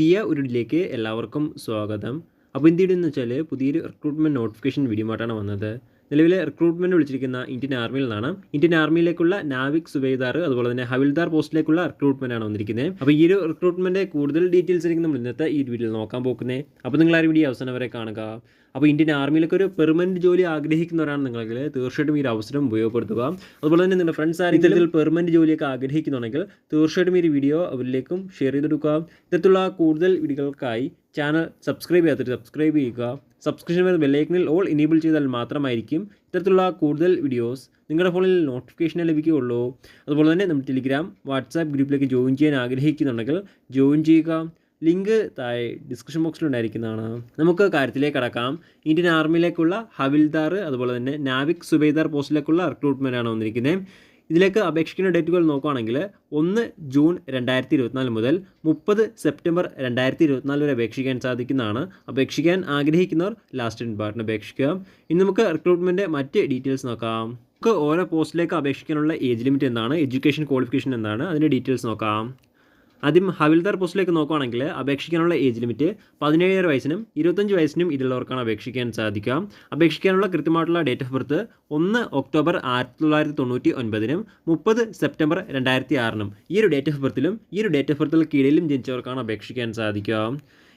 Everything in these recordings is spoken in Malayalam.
പുതിയ ഒരു ഇതിലേക്ക് എല്ലാവർക്കും സ്വാഗതം. അപ്പോൾ എന്ത് ചെയ്യുന്നത് വെച്ചാൽ പുതിയൊരു റിക്രൂട്ട്മെന്റ് നോട്ടിഫിക്കേഷൻ വീഡിയോ ആയിട്ടാണ് വന്നത്. നിലവിലെ റിക്രൂട്ട്മെന്റ് വിളിച്ചിരിക്കുന്ന ഇന്ത്യൻ ആർമിയിൽ നിന്നാണ്. ഇന്ത്യൻ ആർമിയിലേക്കുള്ള നാവിക് സുബേദാർ അതുപോലെ തന്നെ ഹവിൽദാർ പോസ്റ്റിലേക്കുള്ള റിക്രൂട്ട്മെന്റ് ആണ് വന്നിരിക്കുന്നത് അപ്പോൾ ഈ ഒരു റിക്രൂട്ട്മെന്റ് കൂടുതൽ ഡീറ്റെയിൽസ് ആയിരിക്കും നമ്മൾ ഇന്നത്തെ ഈ വീഡിയോയിൽ നോക്കാൻ പോകുന്നത് അപ്പോൾ നിങ്ങൾ ആ വീഡിയോ അവസാനം വരെ കാണുക. അപ്പോൾ ഇന്ത്യൻ ആർമിയിലൊക്കെ ഒരു പെർമനന്റ് ജോലി ആഗ്രഹിക്കുന്നവരാണ് നിങ്ങളെങ്കിൽ തീർച്ചയായിട്ടും ഈ ഒരു അവസരം ഉപയോഗപ്പെടുത്തുക. അതുപോലെ തന്നെ നിങ്ങളുടെ ഫ്രണ്ട്സ് ആരെങ്കിലും ഇത്തരത്തിൽ പെർമനന്റ് ജോലിയൊക്കെ ആഗ്രഹിക്കുന്നുണ്ടെങ്കിൽ തീർച്ചയായിട്ടും ഈ ഒരു വീഡിയോ അവരിലേക്കും ഷെയർ ചെയ്തെടുക്കുക. ഇത്തരത്തിലുള്ള കൂടുതൽ വീഡിയോകൾക്കായി ചാനൽ സബ്സ്ക്രൈബ് ചെയ്യാത്തൊരു സബ്സ്ക്രൈബ് ചെയ്യുക. സബ്സ്ക്രിപ്ഷൻ വരുന്ന ബെല്ലൈക്കനിൽ ഓൾ ഇനേബിൾ ചെയ്താൽ മാത്രമായിരിക്കും ഇത്തരത്തിലുള്ള കൂടുതൽ വീഡിയോസ് നിങ്ങളുടെ ഫോണിൽ നോട്ടിഫിക്കേഷൻ ലഭിക്കുകയുള്ളൂ. അതുപോലെ തന്നെ നമ്മൾ ടെലിഗ്രാം വാട്സാപ്പ് ഗ്രൂപ്പിലേക്ക് ജോയിൻ ചെയ്യാൻ ആഗ്രഹിക്കുന്നുണ്ടെങ്കിൽ ജോയിൻ ചെയ്യുക. ലിങ്ക് താഴെ ഡിസ്ക്രിപ്ഷൻ ബോക്സിൽ ഉണ്ടായിരിക്കുന്നതാണ്. നമുക്ക് കാര്യത്തിലേക്ക് കടക്കാം. ഇന്ത്യൻ ആർമിയിലേക്കുള്ള ഹവിൽദാർ അതുപോലെ തന്നെ നാവിക് സുബേദാർ പോസ്റ്റിലേക്കുള്ള റിക്രൂട്ട്മെന്റ് ആണ് വന്നിരിക്കുന്നത്. ഇതിലേക്ക് അപേക്ഷിക്കുന്ന ഡേറ്റുകൾ നോക്കുകയാണെങ്കിൽ ഒന്ന് ജൂൺ രണ്ടായിരത്തി ഇരുപത്തിനാല് മുതൽ മുപ്പത് സെപ്റ്റംബർ രണ്ടായിരത്തി ഇരുപത്തിനാല് വരെ അപേക്ഷിക്കാൻ സാധിക്കുന്നതാണ്. അപേക്ഷിക്കാൻ ആഗ്രഹിക്കുന്നവർ ലാസ്റ്റ് ഇൻ പാർട്ടിന് അപേക്ഷിക്കുക. ഇനി നമുക്ക് റിക്രൂട്ട്മെന്റ് മറ്റ് ഡീറ്റെയിൽസ് നോക്കാം. നമുക്ക് ഓരോ പോസ്റ്റിലേക്ക് അപേക്ഷിക്കാനുള്ള ഏജ് ലിമിറ്റ് എന്താണ്? എഡ്യൂക്കേഷൻ ക്വാളിഫിക്കേഷൻ എന്താണ്? അതിന്റെ ഡീറ്റെയിൽസ് നോക്കാം. ആദ്യം ഹവിൽദാർ പോസ്റ്റിലേക്ക് നോക്കുകയാണെങ്കിൽ അപേക്ഷിക്കാനുള്ള ഏജ് ലിമിറ്റ് പതിനേഴര വയസ്സിനും ഇരുപത്തഞ്ച് വയസ്സിനും ഇതിലുള്ളവർക്കാണ് അപേക്ഷിക്കാൻ സാധിക്കുക. അപേക്ഷിക്കാനുള്ള കൃത്യമായിട്ടുള്ള ഡേറ്റ് ഓഫ് ബർത്ത് ഒന്ന് ഒക്ടോബർ ആയിരത്തി തൊള്ളായിരത്തി തൊണ്ണൂറ്റി ഒൻപതിനും മുപ്പത് സെപ്റ്റംബർ രണ്ടായിരത്തി ആറിനും ഈ ഒരു ഡേറ്റ് ഓഫ് ബർത്തിലും ഈ ഒരു ഡേറ്റ് ഓഫ് ബർത്തിൽ കീഴിലും ജനിച്ചവർക്കാണ് അപേക്ഷിക്കാൻ സാധിക്കുക.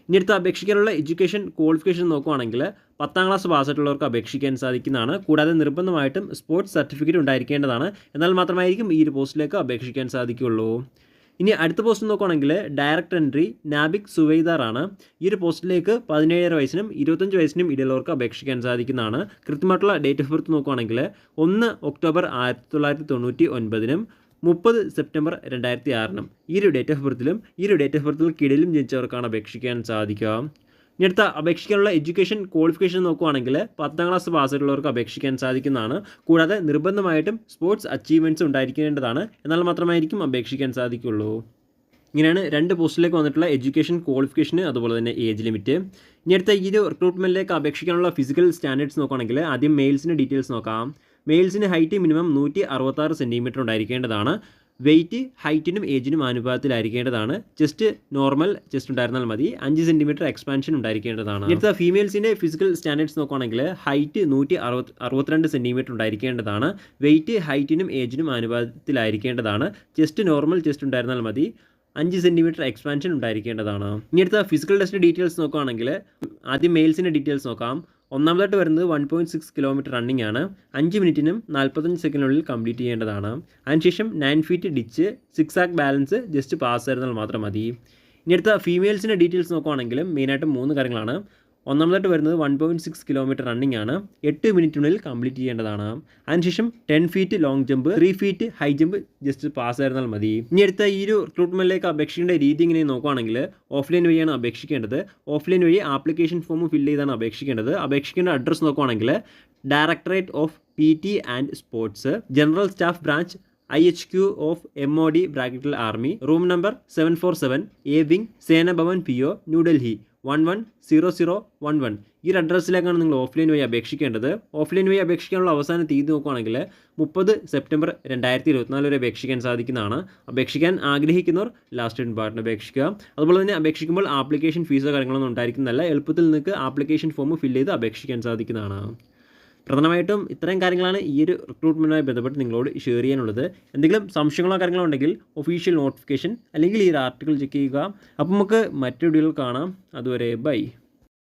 ഇനി അടുത്ത് അപേക്ഷിക്കാനുള്ള എഡ്യൂക്കേഷൻ ക്വാളിഫിക്കേഷൻ നോക്കുകയാണെങ്കിൽ പത്താം ക്ലാസ് പാസ്സായിട്ടുള്ളവർക്ക് അപേക്ഷിക്കാൻ സാധിക്കുന്നതാണ്. കൂടാതെ നിർബന്ധമായിട്ടും സ്പോർട്സ് സർട്ടിഫിക്കറ്റ് ഉണ്ടായിരിക്കേണ്ടതാണ്. എന്നാൽ മാത്രമായിരിക്കും ഈ ഒരു പോസ്റ്റിലേക്ക് അപേക്ഷിക്കാൻ സാധിക്കുകയുള്ളൂ. ഇനി അടുത്ത പോസ്റ്റ് നോക്കുകയാണെങ്കിൽ ഡയറക്റ്റ് എൻട്രി നാബിക് സുവൈദാർ ആണ് ഈ ഒരു പോസ്റ്റിലേക്ക് പതിനേഴര വയസ്സിനും ഇരുപത്തഞ്ച് വയസ്സിനും ഇടയിലുള്ളവർക്ക് അപേക്ഷിക്കാൻ സാധിക്കുന്നതാണ്. കൃത്യമായിട്ടുള്ള ഡേറ്റ് ഓഫ് ബർത്ത് നോക്കുകയാണെങ്കിൽ ഒന്ന് ഒക്ടോബർ ആയിരത്തി തൊള്ളായിരത്തി തൊണ്ണൂറ്റി ഒൻപതിനും മുപ്പത് സെപ്റ്റംബർ രണ്ടായിരത്തി ആറിനും ഈ ഒരു ഡേറ്റ് ഓഫ് ബർത്തിലും ഈ ഒരു ഡേറ്റ് ഓഫ് ബർത്തിൽ കിടയിലും ജനിച്ചവർക്കാണ് അപേക്ഷിക്കാൻ സാധിക്കുക. ഇനി അടുത്ത അപേക്ഷിക്കാനുള്ള എഡ്യൂക്കേഷൻ ക്വാളിഫിക്കേഷൻ നോക്കുകയാണെങ്കിൽ പത്താം ക്ലാസ് പാസ്സായിട്ടുള്ളവർക്ക് അപേക്ഷിക്കാൻ സാധിക്കുന്നതാണ്. കൂടാതെ നിർബന്ധമായിട്ടും സ്പോർട്സ് അച്ചീവ്മെന്റ്സ് ഉണ്ടായിരിക്കേണ്ടതാണ്. എന്നാൽ മാത്രമായിരിക്കും അപേക്ഷിക്കാൻ സാധിക്കുള്ളൂ. ഇങ്ങനെയാണ് രണ്ട് പോസ്റ്റിലേക്ക് വന്നിട്ടുള്ള എഡ്യൂക്കേഷൻ ക്വാളിഫിക്കേഷന് അതുപോലെ തന്നെ ഏജ് ലിമിറ്റ്. ഇനി അടുത്ത ഈ ഒരു റിക്രൂട്ട്മെന്റിലേക്ക് അപേക്ഷിക്കാനുള്ള ഫിസിക്കൽ സ്റ്റാൻഡേർഡ്സ് നോക്കുകയാണെങ്കിൽ ആദ്യം മെയിൽസിന്റെ ഡീറ്റെയിൽസ് നോക്കാം. മെയിൽസിന് ഹൈറ്റ് മിനിമം നൂറ്റി അറുപത്താറ് സെന്റിമീറ്റർ ഉണ്ടായിരിക്കേണ്ടതാണ്. വെയിറ്റ് ഹൈറ്റിനും ഏജിനും അനുപാതത്തിലായിരിക്കേണ്ടതാണ് ചെസ്റ്റ് നോർമൽ ചെസ്റ്റ് ഉണ്ടായിരുന്നാൽ മതി. അഞ്ച് സെന്റിമീറ്റർ എക്സ്പാൻഷൻ ഉണ്ടായിരിക്കേണ്ടതാണ്. അടുത്ത ഫീമെയിൽസിന്റെ ഫിസിക്കൽ സ്റ്റാൻഡേർഡ്സ് നോക്കുകയാണെങ്കിൽ ഹൈറ്റ് നൂറ്റി അറുപത് അറുപത്തിരണ്ട് സെന്റിമീറ്റർ ഉണ്ടായിരിക്കേണ്ടതാണ്. വെയിറ്റ് ഹൈറ്റിനും ഏജിനും അനുപാതത്തിലായിരിക്കേണ്ടതാണ് ചെസ്റ്റ് നോർമൽ ചെസ്റ്റ് ഉണ്ടായിരുന്നാൽ മതി. അഞ്ച് സെന്റിമീറ്റർ എക്സ്പാൻഷൻ ഉണ്ടായിരിക്കേണ്ടതാണ്. ഇനി അടുത്ത ഫിസിക്കൽ ടെസ്റ്റ് ഡീറ്റെയിൽസ് നോക്കുകയാണെങ്കിൽ ആദ്യം മെയിൽസിന്റെ ഡീറ്റെയിൽസ് നോക്കാം. ഒന്നാമതായിട്ട് വരുന്നത് one point six kilometre running ആണ്. അഞ്ച് മിനിറ്റിനും നാൽപ്പത്തഞ്ച് സെക്കൻഡിനുള്ളിൽ കംപ്ലീറ്റ് ചെയ്യേണ്ടതാണ്. അതിനുശേഷം nine feet ditch zigzag balance just pass ആയിരുന്നാൽ മാത്രം മതി. ഇനി അടുത്ത ഫീമെയിൽസിന്റെ ഡീറ്റെയിൽസ് നോക്കുവാണെങ്കിലും മെയിനായിട്ട് മൂന്ന് കാര്യങ്ങളാണ്. ഒന്നാമതായിട്ട് വരുന്നത് one point six kilometre running ആണ്. എട്ട് മിനിറ്റിനുള്ളിൽ കംപ്ലീറ്റ് ചെയ്യേണ്ടതാണ്. അതിനുശേഷം ten feet long jump three feet high jump just pass ആയിരുന്നാൽ മതി. ഇനി അടുത്ത ഈ ഒരു റിക്രൂട്ട്മെന്റിലേക്ക് അപേക്ഷിക്കേണ്ട രീതി ഇങ്ങനെ നോക്കുകയാണെങ്കിൽ ഓഫ്ലൈൻ വഴിയാണ് അപേക്ഷിക്കേണ്ടത്. ഓഫ്ലൈൻ വഴി ആപ്ലിക്കേഷൻ ഫോം ഫില്ല് ചെയ്താണ് അപേക്ഷിക്കേണ്ടത്. അപേക്ഷിക്കേണ്ട അഡ്രസ്സ് നോക്കുകയാണെങ്കിൽ directorate of P T and sports general staff branch I H Q of M O D ബ്രാക്കറ്റിൽ army room number seven four seven A wing Sena Bhavan P O New Delhi one one zero zero one one ഈ ഒരു അഡ്രസ്സിലേക്കാണ് നിങ്ങൾ ഓഫ്ലൈൻ വഴി അപേക്ഷിക്കേണ്ടത്. ഓഫ്ലൈൻ വഴി അപേക്ഷിക്കാനുള്ള അവസാന തീയതി നോക്കുകയാണെങ്കിൽ മുപ്പത് സെപ്റ്റംബർ രണ്ടായിരത്തി ഇരുപത്തിനാല് വരെ അപേക്ഷിക്കാൻ സാധിക്കുന്നതാണ്. അപേക്ഷിക്കാൻ ആഗ്രഹിക്കുന്നവർ ലാസ്റ്റ് ഡിപ്പാർട്ടിന് അപേക്ഷിക്കുക. അതുപോലെ തന്നെ അപേക്ഷിക്കുമ്പോൾ ആപ്ലിക്കേഷൻ ഫീസോ കാര്യങ്ങളൊന്നും ഉണ്ടായിരിക്കുന്നതല്ല. എളുപ്പത്തിൽ നിങ്ങൾക്ക് ആപ്ലിക്കേഷൻ ഫോം ഫില്ല് ചെയ്ത് അപേക്ഷിക്കാൻ സാധിക്കുന്നതാണ്. പ്രധാനമായിട്ടും ഇത്രയും കാര്യങ്ങളാണ് ഈ ഒരു റിക്രൂട്ട്മെന്റുമായി ബന്ധപ്പെട്ട് നിങ്ങളോട് ഷെയർ ചെയ്യാനുള്ളത്. എന്തെങ്കിലും സംശയങ്ങളോ കാര്യങ്ങളോ ഉണ്ടെങ്കിൽ ഒഫീഷ്യൽ നോട്ടിഫിക്കേഷൻ അല്ലെങ്കിൽ ഈ ഒരു ആർട്ടിക്കിൾ ചെക്ക് ചെയ്യുക. അപ്പോൾ നമുക്ക് മറ്റു വീഡിയോകൾ കാണാം. അതുവരെ ബൈ